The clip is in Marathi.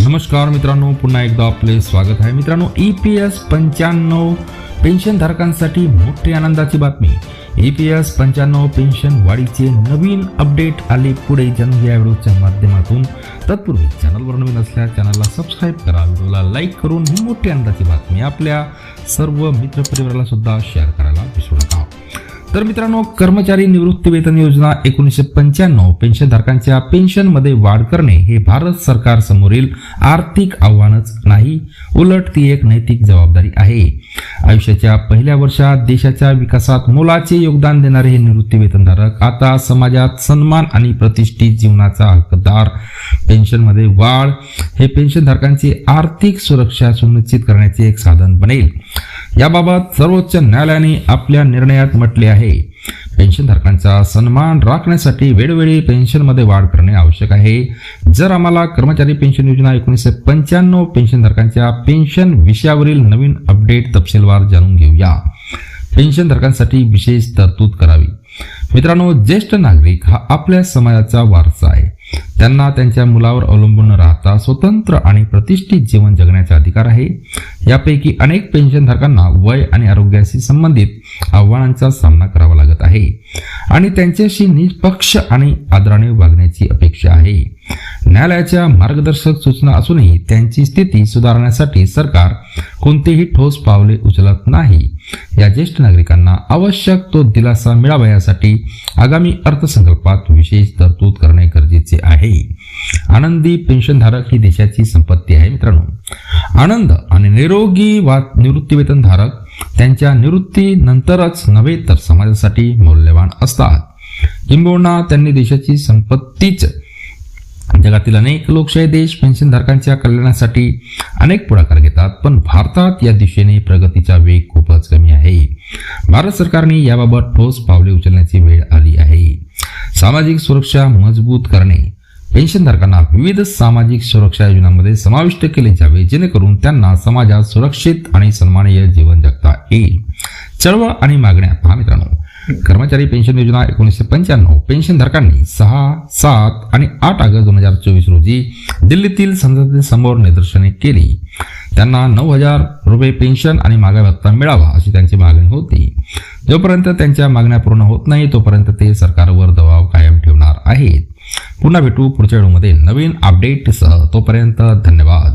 नमस्कार मित्रांनो पुन्हा एकदा आपले स्वागत आहे. मित्रांनो ई पी एस पंच्याण्णव पेन्शन धारकांसाठी मोठी आनंदाची बातमी. ई पी एस पंच्याण्णव पेन्शन वाढीचे नवीन अपडेट आले पुढे जाणून घ्या व्हिडिओच्या माध्यमातून. तत्पूर्वी चॅनलवर नवीन असल्यास चॅनलला सबस्क्राईब करा. व्हिडिओला लाईक करून ही मोठी आनंदाची बातमी आपल्या सर्व मित्रपरिवाराला सुद्धा शेअर करा. तर मित्रांनो कर्मचारी निवृत्ती वेतन योजना एकोणीसशे पंच्याण्णव. पेन्शनधारकांच्या पेन्शनमध्ये वाढ करणे हे भारत सरकार समोरील आर्थिक आव्हानच नाही. उलट ती एक नैतिक जबाबदारी आहे. आयुष्याच्या पहिल्या वर्षात देशाच्या विकासात मोलाचे योगदान देणारे हे निवृत्ती वेतनधारक आता समाजात सन्मान आणि प्रतिष्ठित जीवनाचा हक्कदार. पेन्शनमध्ये वाढ हे पेन्शनधारकांची आर्थिक सुरक्षा सुनिश्चित करण्याचे एक साधन बनेल. याबाबत सर्वोच्च न्यायालयाने आपल्या निर्णयात म्हटले आहे. पेन्शनधारकांचा सन्मान राखण्यासाठी वेळोवेळी पेन्शनमध्ये वाढ करणे आवश्यक आहे. जर आम्हाला कर्मचारी पेन्शन योजना एकोणीसशे पंच्याण्णव पेन्शनधारकांच्या पेन्शन विषयावरील नवीन अपडेट तपशीलवार जाणून घेऊया. पेन्शनधारकांसाठी विशेष तरतूद करावी. मित्रांनो ज्येष्ठ नागरिक हा आपल्या समाजाचा वारसा आहे. त्यांना त्यांच्या मुलावर अवलंबून न राहता स्वतंत्र आणि प्रतिष्ठित जीवन जगण्याचा अधिकार आहे. यापैकी अनेक पेन्शनधारकांना वय आणि आरोग्याशी संबंधित आव्हानांचा सामना करावा लागत आहे. आणि त्यांच्याशी निष्पक्ष आणि आदराने वागण्याची अपेक्षा आहे. न्यायालयाच्या मार्गदर्शक सूचना असूनही त्यांची स्थिती सुधारण्यासाठी सरकार कोणतेही ठोस पावले उचलत नाही. या ज्येष्ठ नागरिकांना आवश्यक तो दिलासा मिळावा यासाठी आगामी अर्थसंकल्पात विशेष तरतूद करणे गरजेचे आहे. आनंदी पेन्शनधारक ही देशाची संपत्ती आहे मित्रांनो. आनंद आणि निरोगी वा निवृत्तीवेतनधारक त्यांच्या निवृत्तीनंतरच नव्हे तर समाजासाठी मौल्यवान असतात. किंबहुना त्यांनी देशाची संपत्तीच जगातील अनेक लोकशाही देश पेन्शनधारकांच्या कल्याणासाठी अनेक पुढाकार घेतात पण भारतात या दिशेने प्रगतीचा वेग खूपच कमी आहे. भारत सरकारने याबाबत ठोस पावले उचलण्याची वेळ आली आहे. सामाजिक सुरक्षा मजबूत करणे. पेन्शनधारकांना विविध सामाजिक सुरक्षा योजनांमध्ये समाविष्ट केले जावे जेणेकरून त्यांना समाजात सुरक्षित आणि सन्माननीय जीवन जगता येईल. चळवळ आणि मागण्या पहा मित्रांनो. कर्मचारी पेन्शन योजना एकोणीसशे पंच्याण्णव. पेन्शनधारकांनी सहा सात आणि आठ ऑगस्ट दोन हजार चोवीस रोजी दिल्लीतील संसदेसमोर निदर्शने केली. त्यांना नऊ हजार रुपये पेन्शन आणि मागा भत्ता मिळावा अशी त्यांची मागणी होती. जोपर्यंत त्यांच्या मागण्या पूर्ण होत नाही तोपर्यंत ते सरकारवर दबाव कायम ठेवणार आहेत. पुन्हा भेटू पुढच्या व्हिडिओमध्ये नवीन अपडेटसह. तोपर्यंत धन्यवाद.